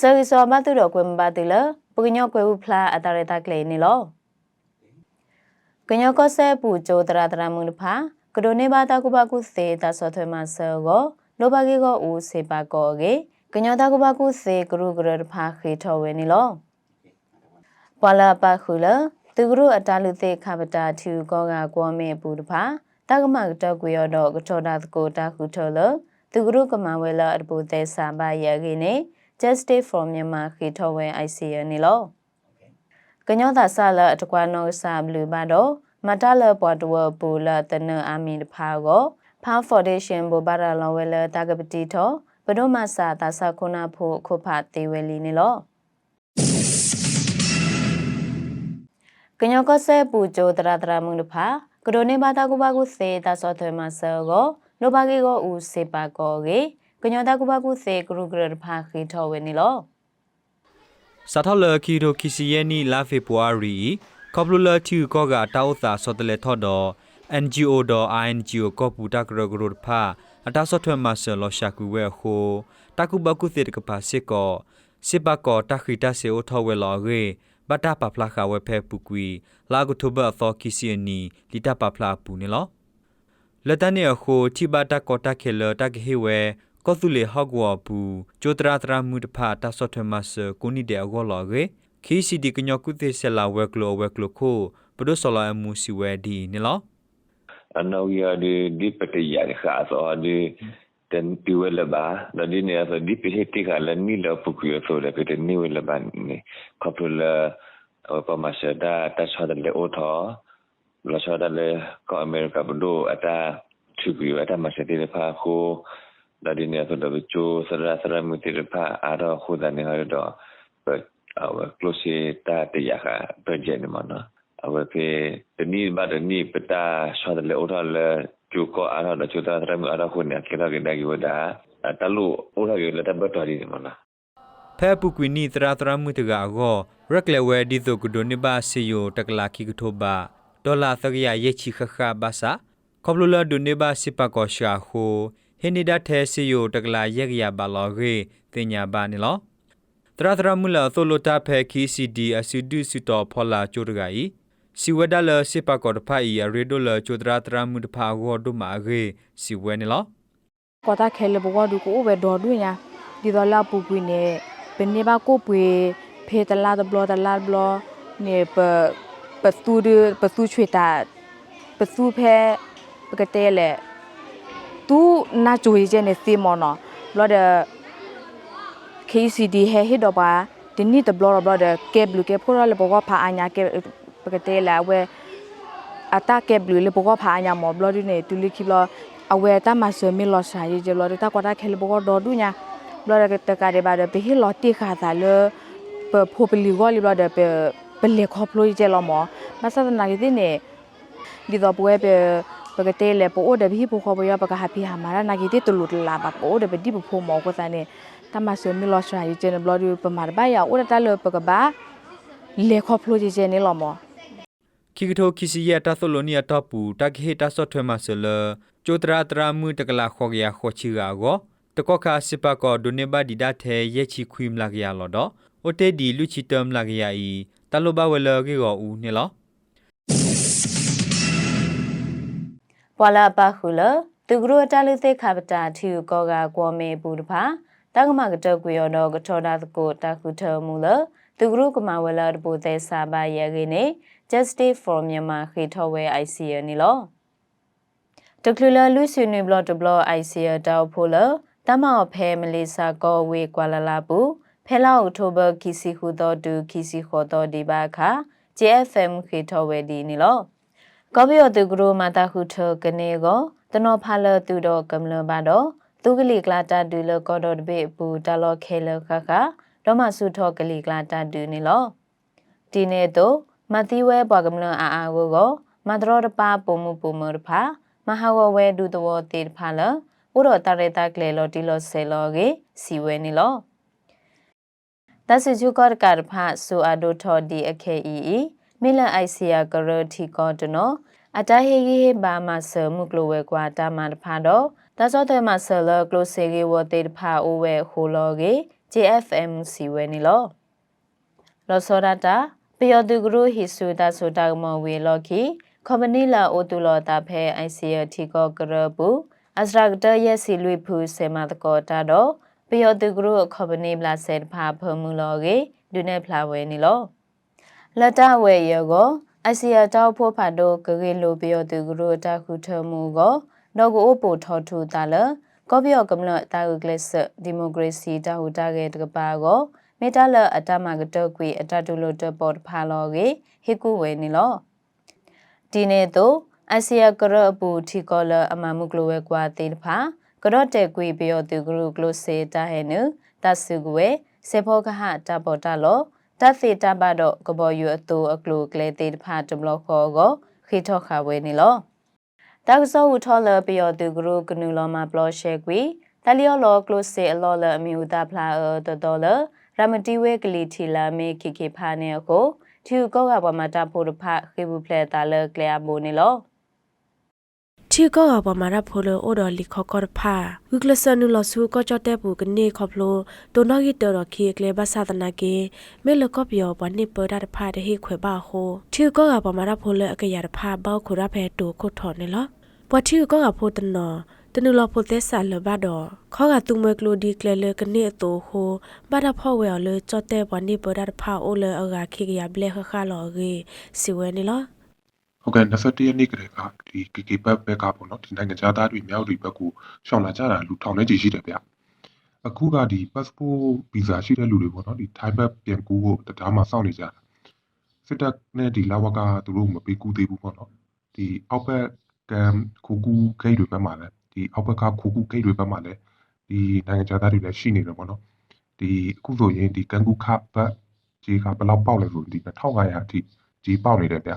ပစရိစောမတုတော်ကွယ်မပါတိလပကညောကွယ်ဥဖလာအတရတကလေနေလောကညောကဆဲပူကြိုတရတရမုန်ဖာကဒိုနေဘာတာကုဘကုစေတဆောထွေမဆောကိုလောဘကေကိုဦးစေပါကောကေကညောတာကုဘကုစေကရုကရဖာခေထောဝဲနေလောပလာပခုလသူကရုအတလူသေးခပတာထူကောကကွန်မေပူတဖာတကမကတော့ကွေရတော့ကထောတာကိုတာခုထောလသူကရုကမဝဲလာအပူသေးစာပါရကေနေ Justice for Myanmar ခေထောဝဲ ICR နေလောကညောတာဆလာအတကွာနောဆာဘလူဘာတော့မတလပေါ်တဝပူလာတနအာမီတဖာကိုဖာဖော်ဒေးရှင်းဘဘာရလောဝဲလာတာကပတိထောဘဒုမဆာတာဆခုနာဖို့ခုဖတေဝဲလီနေလောကညောကဆဲပူကြိုတရတရမှုတဖာကဒိုနေဘာတာကုဘကုစေတာဆောထွေမဆောကိုလောဘကေကိုဦးစေပါကောကေ ကညောတာကုဘကုစေကရုဂရဖာခေထောဝဲနေလောစာထောလခီတိုခီစီယနီလာဖေပွာရီကောပလူလာတီကောကတောက်သာစောတလေထော်တော့ NGO တော့ INGO ကောပူတာကရဂရုဖာအတာဆော့ထွဲမဆလောရှာကူဝဲခိုတကုဘကုသေတကပါစစ်ကောစစ်ပါကောတခိတဆေအိုထောဝဲလောရေဘတာပပလာခဝဲဖဲပူကွီလာဂုထဘသောခီစီယနီလီတာပပလာပူနေလောလက်တနေခိုချိဘတာကောတခဲလတကဟေဝဲ ကောသူလေဟော့ကွာဘူးကျိုတရာတရာမှုတဖာတဆော့ထွဲမဆကိုနီတဲ့အကောလောရေခီစီဒီကညောကုသေဆလာဝဲကလောဝဲကလောခိုဘဒိုဆလာအမှုစီဝဲဒီနေလော en nou ja de die partij gaat zo de den duwe ba da di ne so di pe ti ga la ni la pu ku so le pe ni we la ba ni ko pu la pa ma sha da ta sha da le o tho la sha da le ko america bu do ata tu ku ata ma sha ti le pha ko da di ne so da chu sa ra sa ra mu ti le pha a ro khu da ne ha do pe a wa close ta te ya ga pe je ni ma na အဝဖေတနည်းဘာတနည်းပတာဆောဒလေဥထော်လေကျူကောအားတော့ကျူတာရမအားခုနေကေလာကေဒါကီဝဒါတလူဥထော်ရလက်တဘတ်တော်ဒီမလားဖဲပုကွီနီတရာတရာမှုတကာကိုရက်လေဝဲဒီတိုကဒိုနေဘာစီယိုတကလာခိကထိုဘာဒေါ်လာသကရယေချီခခဘာစာကောပလူလာဒိုနေဘာစီပါကောရှာခို ဟိနီဒတ်ထဲစီယိုတကလာယက်ရဘာလောရေတင်ညာဘာနေလောတရာတရာမှုလာသိုလိုတာဖဲခီစီဒီအစီဒုစီတော်ဖောလာချိုတကီစီဝဒလစီပါကောတဖိုင်ရရေဒိုလချိုဒရာတရာမှုတဖာဂေါ်ဒုမာရေစီဝဲနေလောကောတာခဲလဘကောဒူကိုဝဲဒေါ်ဒူညာဒီဒေါ်လာပူပွေနေပနေပါကိုပွေဖေတလာဒဘလတလာဘလနေပပစူဒပစူချွေတာပစူဖဲပကတဲလေ သူနာကြွေကျနေစီမောနော်ဘလဒ KCD ဟဲဟစ်တော့ပါဒီနေ့တဘလဘလဒကဲဘလူကဲဖိုရလေဘောကဖာအညာကဲပကတဲလာဝဲအတာကဲဘလူလေဘောကဖာအညာမောဘလဒီနေတူလိခိဘလအဝဲတာမဆွေမီလောရှာရီဂျလောတာကွာတာခဲလဘောကဒေါ်ဒူညာဘလရကတကရဘာဒပေဟီလောတိခါသာလပဖိုပလီဂောလီဘလဒပေပလေခေါပလိုဂျလောမောမဆဒနာကီနေဒီတော့ပွဲပေ ပကတဲလေပိုဒဘီပိုခေါ်ဘရပကဟာပီဟာမာရာနာကီတီတလူတလာပါပိုဒဘဒီဖိုမောကိုစနေတမဆွေမီလောရှာရီဂျန်ဘလဒီပမာဘာယာဥဒတလပကဘာလေခေါပလိုဂျနေလောမောခိကထိုခိစီယတာသလိုနီယတပူတကဟေတာဆော့ထွဲမဆလကျိုတရာတရာမှုတကလာခေါ်ရခေါ်ချီကာကိုတကောခါစပကောဒိုနေဘာဒီဒတ်ဟဲရဲ့ချီခွိမလာကရလောတော့အိုတေဒီလူချီတမ်လာကရဤတလိုဘဝလကေကိုဦးနေလော ပွာလာပခုလသူကရတလူသိခပတာထီကောကကွန်မေပူတဖာတကမကတကွေရတော့ကထောတာကိုတခုထမူလသူကရကမဝလာတပူသေးစာပါရကေနေ Justice for Myanmar ခေထောဝဲ ICR နီလောတကလူလာလူဆွေနေဘလော့တဘလော့ ICR တောက်ဖို့လတမောက်ဖဲမလေးစာကောဝေကွာလာလာပူဖဲလာအောက်တိုဘာခီစီခုတော်တူခီစီခေါ်တော်ဒီပါခါ JFM ခေထောဝဲဒီနီလော ကောဘီယတူဂရိုမာတာခုထကနေကိုတနောဖာလတူတော့ကမ္လဘာတော့သူကလီကလာတာဒူလကောဒတ်ဘေပူတလောခဲလခခတော့မဆုထောကလီကလာတာဒူနီလောဒီနေ့တော့မတိဝဲဘွားကမလအာအာကိုကိုမဒရောတပါပုံမှုပုံမရဖာမဟာဝဝဲဒူတဝတေဖာလဥရောတရတာကလေလောတီလောဆေလောကေစီဝဲနီလောတဆချူကောကရဖာဆူအဒိုထော်ဒီအခေအီ မီလန်အိုက်ဆီယာကရတီကောတနောအတဟေဂီဟေဘာမဆမှုကလိုဝဲကွာတာမတဖာတော့တသောတဲ့မဆလကလိုစေဂီဝတေတဖာအိုဝဲဟိုလောကေ JFM စီဝဲနီလောလောစောဒတာပယောတုဂရုဟိစုတာဆိုတာမဝေလော်ခီကွန်ပဏီလာအိုတူလောတာဖဲ ICT ကောကရပူအစရကတရဲ့စီလွေဖူဆေမတကောတာတော့ပယောတုဂရုကွန်ပဏီလာဆက်ဖာဖမှုလောကေဒုနေဖလာဝဲနီလော လတဝဲယောကိုအစီယာတောက်ဖို့ဖတ်တော့ဂရေလိုပယောတုဂရုတာခုထမှုကိုတော့ကိုပိုထောထူတာလကောပြောကမလတာဂကလစ်ဒီမိုကရေစီတာဟူတာကေတကပါကိုမေတ္တာလအတမကတောကွေအတတုလို့တပေါ်ဖာလောကေဟိကုဝဲနီလောဒီနေ့တော့အစီယာကရအပူထီကောလအမမှုကလိုဝဲကွာတေတဖာကရော့တဲ့ကွေပြောသူဂရုကလိုစေတာဟဲနုတဆုကွေစေဖောကဟတပေါ်တလော တသေတဘတော့ကဘောယူအတူအကလိုကလေတေတဖာတဘလခေါ်ကိုခိထောခဝဲနီလောတက္ကဆောဦးထော်လပြောသူဂရုကနူလောမှာဘလော့ရှဲကွေတလျောလောကလိုစေအလောလအမျိုးသားဖလာတော်တော်လရမတီဝဲကလီထီလာမေခိခိဖာနေကိုထူကောကပမာတာဖို့ဖခေဘူးဖလက်တာလကလျာဘိုနေလော ချီကောအပမာရဖိုလိုအိုဒလီခကောဖာဝိကလဆနူလဆူကောချတဲ့ဘူးကနေခဖလိုတိုနောဂီတော်ခီကလေဘာသာတနာကေမဲလကောပြောပနိပဒတ်ဖာတဲ့ဟိခွေပါဟိုချီကောအပမာရဖိုလိုအကရဖာဘောက်ခုရဖဲတူခုထော်နေလောပချီကောအဖိုတနောတနူလဖိုသက်ဆာလဘတော့ခေါကတုမကလိုဒီကလေလကနေအတူဟိုဘာဒဖောဝဲလေချတဲ့ပနိပဒတ်ဖာအိုလေအဂါခိကရဘလေခခလောကေစီဝဲနေလော ဟုတ်ကဲ့ 21 ရက်နေ့ကလေးက ဒီ KK ဘက်ဘက်ကပေါ့နော် ဒီနိုင်ငံခြားသားတွေ မြောက်တွေဘက်ကို ရှောင်လာကြတာ လူထောင်ထဲကြီးရှိတယ်ဗျ အခုက ဒီ passport visa ရှိတဲ့လူတွေပေါ့နော် ဒီ Thai ဘက်ပြန်ကူဖို့တရားမှာ စောင့်နေကြတာ စစ်တပ်နဲ့ ဒီလာဝက သူတို့ မပေးကူသေးဘူးပေါ့နော် ဒီအောက်ဘက်ကမ်ခိုကူဂိတ်တွေဘက်မှာလည်း ဒီအောက်ဘက်က ခိုကူဂိတ်တွေဘက်မှာလည်း ဒီ နိုင်ငံခြားသားတွေလည်း ရှိနေတယ်ပေါ့နော် ဒီ အခုဆိုရင် ဒီကန်ကူခဘက်ကြီးက ဘယ်လောက်ပေါက်လဲဆို ဒီ2500အထိ ကြီးပေါက်နေတယ်ဗျ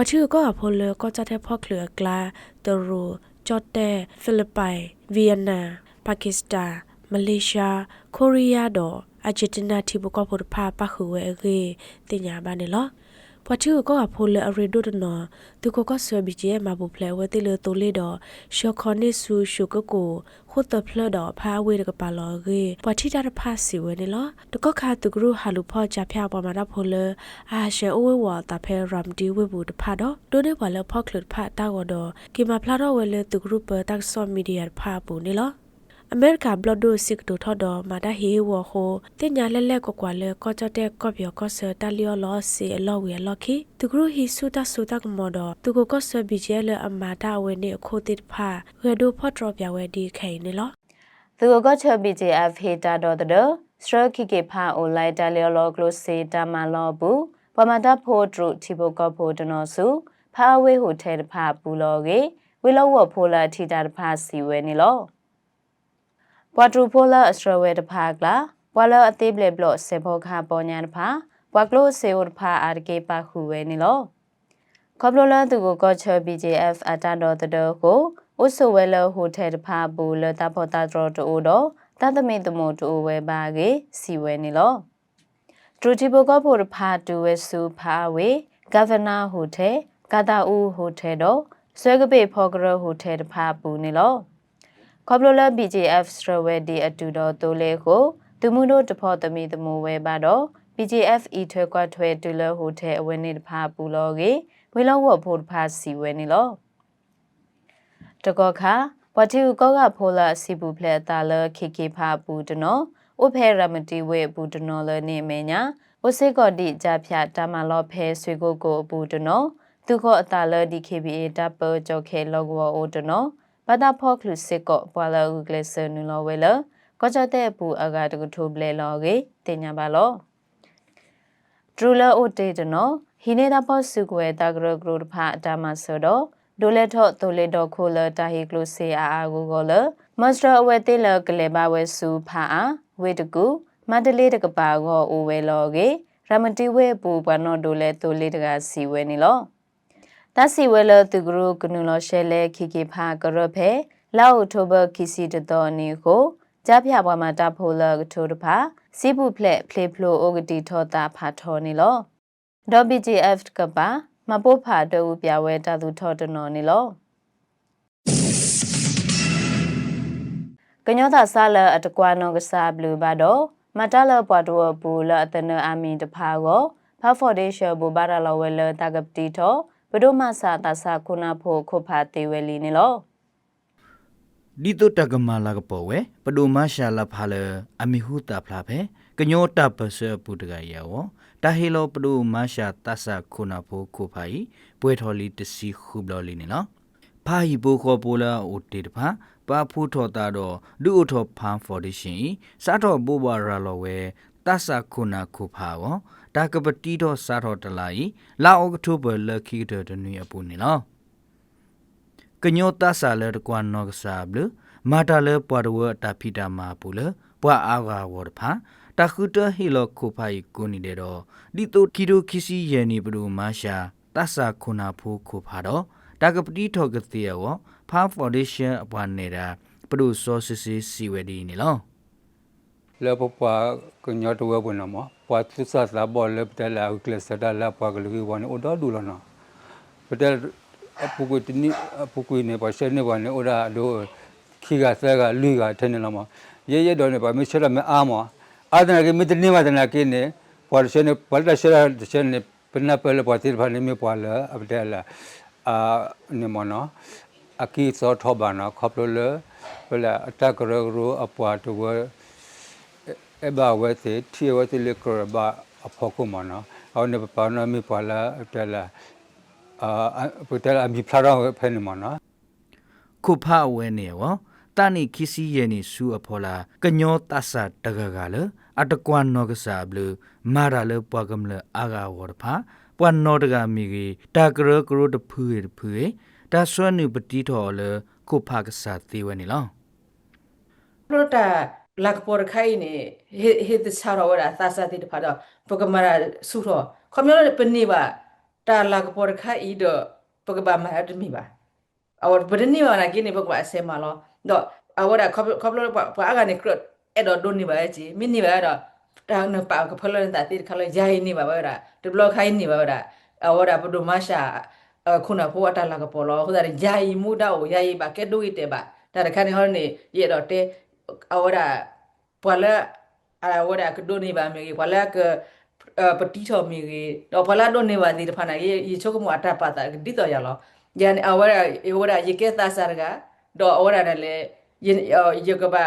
ပဝချူကောအဖိုလကောချတဲ့ဖောက်လကလာတရူဂျော့တဲဖိလစ်ပိုင်ဗီယက်နမ်ပါကစ္စတန်မလေးရှားကိုရီးယားတော့အဂျစ်တီနာတီဘကောဖို့ဖာပခုဝဲကေတင်ညာပါနေလော ပဝချူကောအဖိုလအရီဒိုဒနော်သူကောကဆွေဘီဂျီမဘူဖလဲဝဲတိလတိုလေတော့ရှော်ခေါနိဆူရှုကကိုခုတ်တဖလတော့ဖာဝဲကပါလောကေပဝချီတာဖာစီဝဲနေလောတကောခါသူဂရုဟာလူဖောကြဖျားပေါ်မှာတော့ဖိုလအာရှဲအိုဝဲဝတာဖဲရမ်ဒီဝဲဘူးတဖာတော့ဒိုနေပါလဖောက်ခလဖာတာကောတော့ကိမဖလာတော့ဝဲလေသူဂရုပတက်ဆောမီဒီယာဖာဘူးနေလော အမေရိကဘလဒိုစစ်တိုထော်တော့မာတာဟေဝဟိုတင်ညာလက်လက်ကွာကွာလဲကောချတဲ့ကော့ပြောကောဆတာလျောလောစီအလောဝေလော်ခီသူကရဟီဆူတာဆူတာကမော်တော့သူကိုကောဆဘီဂျဲလအမာတာဝဲနေခိုတိဖာဝဲဒိုဖော့ထရပြဝဲဒီခိုင်နေလောသူကချ BJF ဟေတာတော့တဲ့စထရခိကေဖာအိုလိုက်တလျောလောကလိုစေတမလောဘူးပမတာဖိုဒရုတီဘကဖိုဒနောစုဖာဝေဟိုထဲတဖာပူလောကေဝီလောဝဖိုလာထီတာတဖာစီဝဲနေလော ပွာထရူဖိုလာအစထရဝဲတဖာကလာပွာလောအသေးဘလေဘလော့ဆေဘောခါပေါ်ညာတဖာပွာကလိုစေဝတဖာအာကေပါခုဝဲနေလောခေါပလိုလာသူကိုကောချ BJF အတာတော်တတော်ကိုဥဆဝဲလဟိုထဲတဖာပူလတာပေါ်တာတော်တူတော့တသမိတမို့တူဝဲပါကေစီဝဲနေလောဒရူတီဘကဖို့တဖာတူဝဲစုဖာဝေဂဗနာဟိုထဲကာတာဦးဟိုထဲတော့ဆွဲကပေဖော်ကရဟိုထဲတဖာပူနေလော ခေါပလိုလာ BJF စထရဝဲဒီအတူတော်တိုးလေကိုသူမှုတို့တဖော်သမီတမို့ဝဲပါတော့ BJF ဤထွဲကွာထွဲတူလဟိုထဲအဝဲနေတဖာပူလောကေဝေလောဝဖို့တဖာစီဝဲနေလောတကောခါဝတိဥကောကဖိုလာစီပူဖလက်တာလခိခိဖာပူတနောဥဖေရမတိဝေပူတနောလနေမေညာဥစေကောတိကြဖြာတမလောဖဲဆွေကိုကိုပူတနောသူခောအတာလဒီ KBA တပကြောခဲလောကဝအိုတနော ပတာဖောကလုစစ်ကောပွာလာဥကလစနူလောဝဲလကောကြတဲ့ပူအဂါတကထုဘလေလောကေတင်ညာပါလောဒရူလာအိုတေတနောဟိနေတာဖောစုကွယ်တာဂရဂရုတဖာအတာမဆိုတော့ဒိုလက်ထော့ဒိုလက်တော့ခိုလတာဟီကလုစေအာအာကိုကိုလမစတာအဝဲတေလကလေဘာဝဲစုဖာအာဝေတကူမန္တလေးတကပါကောအိုဝဲလောကေရမတိဝဲပူဘနောဒိုလက်ဒိုလက်တကစီဝဲနေလော တစီဝဲလသူဂရုကနုလောရှဲလဲခိခိဖာကရဖဲလောက်ထိုဘခိစီတတော်နီကိုကြပြဘွားမှာတဖိုလကထိုတဖာစီပုဖလက်ဖလေဖလိုအိုဂတီထောတာဖာထောနေလောဒေါ် BGF ကပါမပုတ်ဖာတူပြဝဲတသူထော်တနော်နေလောကကညောသာဆာလအတကွာနောကစားဘလူဘာတော့မတလပွားတော့ပူလအတနအမီတဖာကိုဖာဖော်ဒေးရှ်ဘူဘာရလဝဲလတကပတီတော့ ဘဒုမဆာတဆာခုနာဖို့ခုဖာတေဝဲလီနေလောဒီတုတကမာလာကပေါ်ဝဲပဒိုမရှာလာဖာလအမီဟုတာဖလာဖဲကညောတပစပူတကယောတာဟီလိုပဒိုမရှာတဆာခုနာဖိုခုဖိုင်ပွဲထော်လီတစီခုဘလလီနေနော်ဖာဟီဘိုခေါ်ပိုလာအိုတေတဖာပါဖူထော်တာတော့ဒူအိုထော်ဖန်ဖော်ဒီရှင်စားတော့ဘူဘာရာလောဝဲ တဆာခုနာခုဖာဝတာကပတီတော့စားတော့တလာဤလာအောကတိုဘလခီတဲ့တနွေအပူနေနော်ကညောတဆာလဲတကွာနောကစားဘလမာတာလဲပွားရဝတာဖီတာမာပူလပွာအာဂါဝရဖာတခုတဟီလခိုဖိုင်ကိုနီတဲ့တော့ဒီတိုကီဒိုခီစီယနီဘလူမာရှာတဆာခုနာဖိုးခိုဖာတော့တာကပတိထောကတိယောဖာဖော်ဒေးရှင်းအပွားနေတာဘလူစောစစ်စီစီဝဲဒီနီလော le po pa ko nyo to we bona mo pa tu sa sa bo le pta la u kle sa da la pa ko lu wa ne o do du lo no pta apu ko tini apu ko ne pa she ne ba ne o da do khi ga sa ga lu ga the ne lo mo ye ye do ne ba me she la me a mo a da ke me de ne ma da na ke ne pa she ne pa da she la she ne pna pa le pa ti ba ne me pa la ab da la a ne mo no aki so tho ba no khop lo le pla attack ro ro apwa to we အ ဘဝဲစီထီဝဲစီလေကရဘအဖို့ကုမနော်အော်နေပါနမီပါလာတလာအာပတလာမီဖလာတော့ဖဲနေမနော်ခုဖာဝဲနေဝတာနိခီစီယနီဆူအဖောလာကညောတဆာတဂဂါလအတကွာနောကစားဘလမာရာလပွားကမလအာဂါဝရဖာပွာနောတဂမီဂီတာကရကရတဖူရဖူရတာဆွမ်းနုပတိတော်လခုဖာကစားသေးဝဲနေလော Prota lakpor khai ne he he de chara ora ta sa ti pha do pogamara su ro khomyo le pani ba ta lakpor khai i do pogaba ma admi ba awar brini ba na ki ne pogba se ma lo do awara khomlo pa aga ne krot e do do ni ba ji min ni ba do ta na pa ko phalo ta ti khalo jai ni ba ba ra de blok khai ni ba ra awara podo ma sha ခုနဖိုးအတလာကပေါ်လို့ဟိုဒါယာယီမူဒါကိုယာယီပါကဲဒူ ite ပါဒါတခါနေဟောနေရတော့တဲ ahora pala ahora que doni ba mi pala que petito mi do pala doni ba di phana ye ye chok mu ata pata di to ya lo ya ni ahora ahora ye ke ta sarga do ahora le ye ye ka ba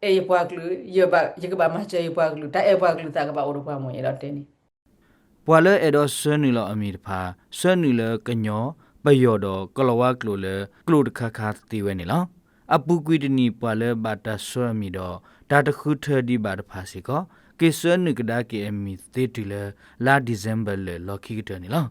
e ye pa klu ye ba ye ka ba ma che ye pa klu ta e pa klu ta ka ba oro pa mo ye lo te ni ပွာလအဲ့တော့ဆွမ်းနီလောအမီတဖာဆွမ်းနီလကညောပယောတော့ကလဝကလိုလေကလိုတခါခါတီဝဲနေလော အပူကွီတနီပွာလဘာတာဆွမ်းမီတော့ဒါတခုထဒီဘာတဖာစီကောကေဆွမ်းနီကဒါကေအမီတေတီလေလာဒီဇမ်ဘာလေလော်ခီတနေလော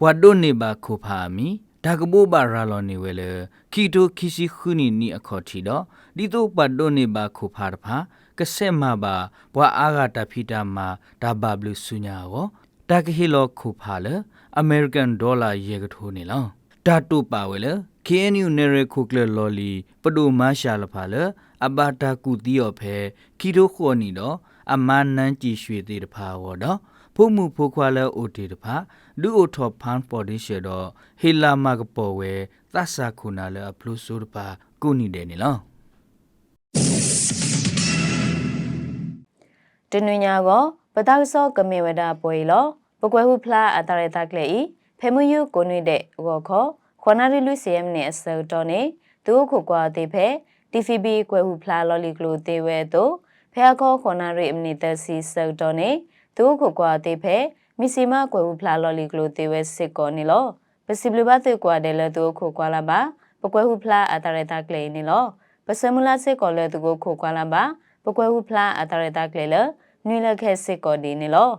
ပွာဒိုနေဘာခိုဖာမီဒါကဘောဘာရာလောနေဝဲလေခီတိုခီစီခုနီနီအခေါ်ထီတော့ဒီတော့ပတ်ဒိုနေဘာခိုဖာတဖာကစက်မဘာဘွာအာဂတာဖီတာမာဒါဘဘလူဆုညာကိုတာကဟီလောခုဖာလေအမေရိကန်ဒေါ်လာရေကထိုးနေလောတာတူပါဝဲလေ KNU နေရခုကလလော်လီပဒိုမရှာလဖာလေအဘာတာကူတီယောဖဲခီတိုခေါ်နီတော့အမနန်းကြည်ရွှေသေးတဖာဝတော့ဖို့မှုဖို့ခွာလဲအိုတီတဖာလူအိုထော်ဖန်ပေါ်ဒီရှေတော့ဟီလာမကပေါ်ဝဲသတ်စာခုနာလဲအပလူဆိုတဖာကုနီတယ်နေလောတနွေညာကိုပတောက်စောကမေဝဒပွဲလောပကွယ်ဟုဖလားအတရတကလေဤဖေမယူကိုနွေတဲ့ဝခော ခွန်နာရီလူစီယမ်နဲ့အစောတော်နေသူခုကွာတေဖဲ TFB ကွယ်ဟုဖလားလော်လီကလိုတေဝဲတို့ဖဲခောခွန်နာရီအမနီတစီစောတော်နေသူခုကွာတေဖဲမီစီမကွယ်ဟုဖလားလော်လီကလိုတေဝဲစစ်ကောနေလောပစီဘလဘတေကွာတယ်လသူခုကွာလာပါပကွယ်ဟုဖလားအတရတကလေနေလောပစမူလာစစ်ကောလဲသူကိုခုကွာလာပါပကွယ်ဟုဖလားအတရတကလေလနွေလခဲစစ်ကောဒီနေလော